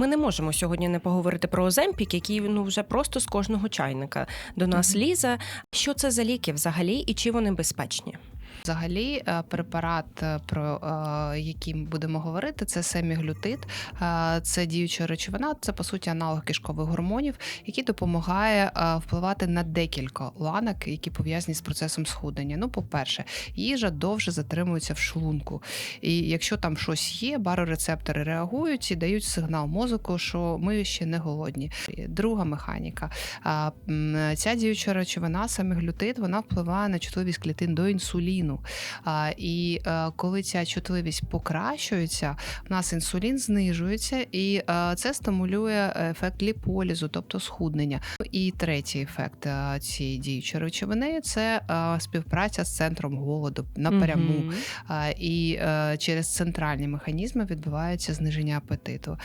Ми не можемо сьогодні не поговорити про Оземпік, який ну вже просто з кожного чайника до нас лізе. Що це за ліки взагалі і чи вони безпечні? Взагалі, е, препарат, е, про е, який ми будемо говорити, це семіглютид. Це діюча речовина, це по суті аналог кишкових гормонів, який допомагає впливати на декілька ланок, які пов'язані з процесом схуднення. Ну, по-перше, їжа довше затримується в шлунку. І якщо там щось є, барорецептори реагують і дають сигнал мозку, що ми ще не голодні. Друга механіка. Ця діюча речовина, саме глютид, вона впливає на чутливість клітин до інсуліну. А, І е, коли ця чутливість покращується, у нас інсулін знижується, і е, це стимулює ефект ліполізу, тобто схуднення. І третій ефект е, цієї діючої речовини це співпраця з центром голоду напряму. А, І через центральні механізми відбувається зниження апетиту.